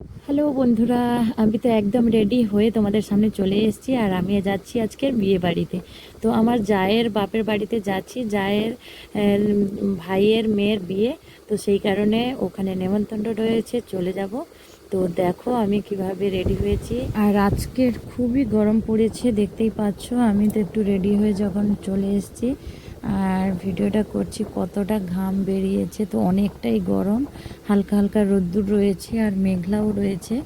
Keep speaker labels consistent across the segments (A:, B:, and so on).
A: Hello বন্ধুরা, আমি তো একদম রেডি হয়ে তোমাদের সামনে চলে এসেছি আর আমি যাচ্ছি আজকের বিয়ে বাড়িতে। তো আমার জায়ের বাপের বাড়িতে যাচ্ছি, জায়ের ভাইয়ের মেয়ের বিয়ে। তো সেই কারণে ওখানে নেমন্তন্ন রয়েছে, চলে যাব। তো দেখো আমি কীভাবে রেডি হয়েছি। আর আজকের খুবই গরম পড়েছে, দেখতেই পাচ্ছ, আমি তো একটু রেডি হয়ে যখন চলে এসেছি। আর ভিডিওটা করছি কতটা ঘাম বেরিয়েছে। তো অনেকটাই গরম, হালকা হালকা রোদ্দুর রয়েছে আর মেঘলাও রয়েছে,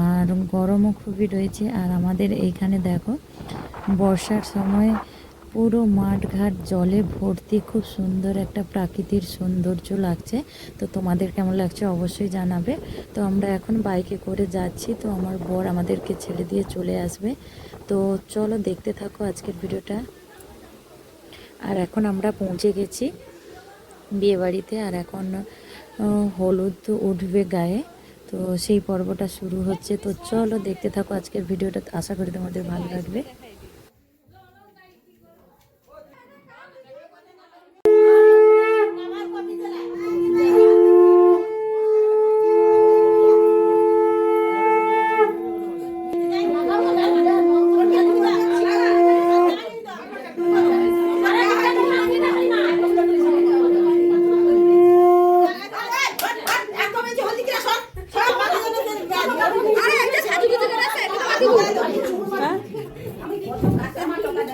A: আর গরমও খুবই রয়েছে। আর আমাদের এইখানে দেখো, বর্ষার সময় পুরো মাঠ ঘাট জলে ভর্তি, খুব সুন্দর একটা প্রাকৃতিক সৌন্দর্য লাগছে। তো তোমাদের কেমন লাগছে অবশ্যই জানাবে। তো আমরা এখন বাইকে করে যাচ্ছি, তো আমার বর আমাদেরকে ছেড়ে দিয়ে চলে আসবে। তো চলো দেখতে থাকো আজকের ভিডিওটা। আর এখন আমরা পৌঁছে গেছি বিয়েবাড়িতে আর এখন হলুদ উঠবে গায়ে। তো সেই পর্বটা শুরু হচ্ছে। তো চলো দেখতে থাকো আজকের ভিডিওটা। আশা করি তোমাদের ভালো লাগবে।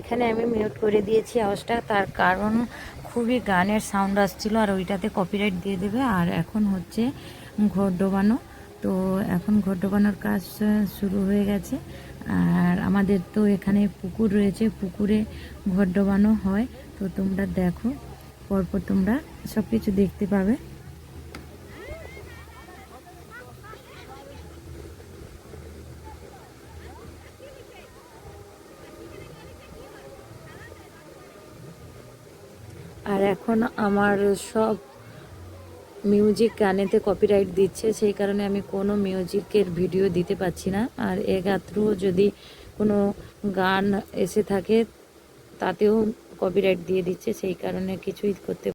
A: এখানে আমি মিউট করে দিয়েছি আওয়াজটা। তার কারণ খুবই গানের সাউন্ড আসছিল, আর ওইটাতে কপিরাইট দিয়ে দেবে। আর এখন হচ্ছে ঘর ডোবানো। তো এখন ঘর ডোবানোর কাজ শুরু হয়ে গেছে। আর আমাদের তো এখানে পুকুর রয়েছে। পুকুরে ঘর ডোবানো হয়। তো তোমরা দেখো, পরপর তোমরা সব কিছু দেখতে পাবে। আর এখন আমার সব মিউজিক গানেতে কপিরাইট দিচ্ছে, সেই কারণে আমি কোনো মিউজিকের ভিডিও দিতে পারছি না। আর এগাত্রু যদি কোনো গান এসে থাকে, তাতেও কপিরাইট দিয়ে দিচ্ছে, সেই কারণে কিছুই করতে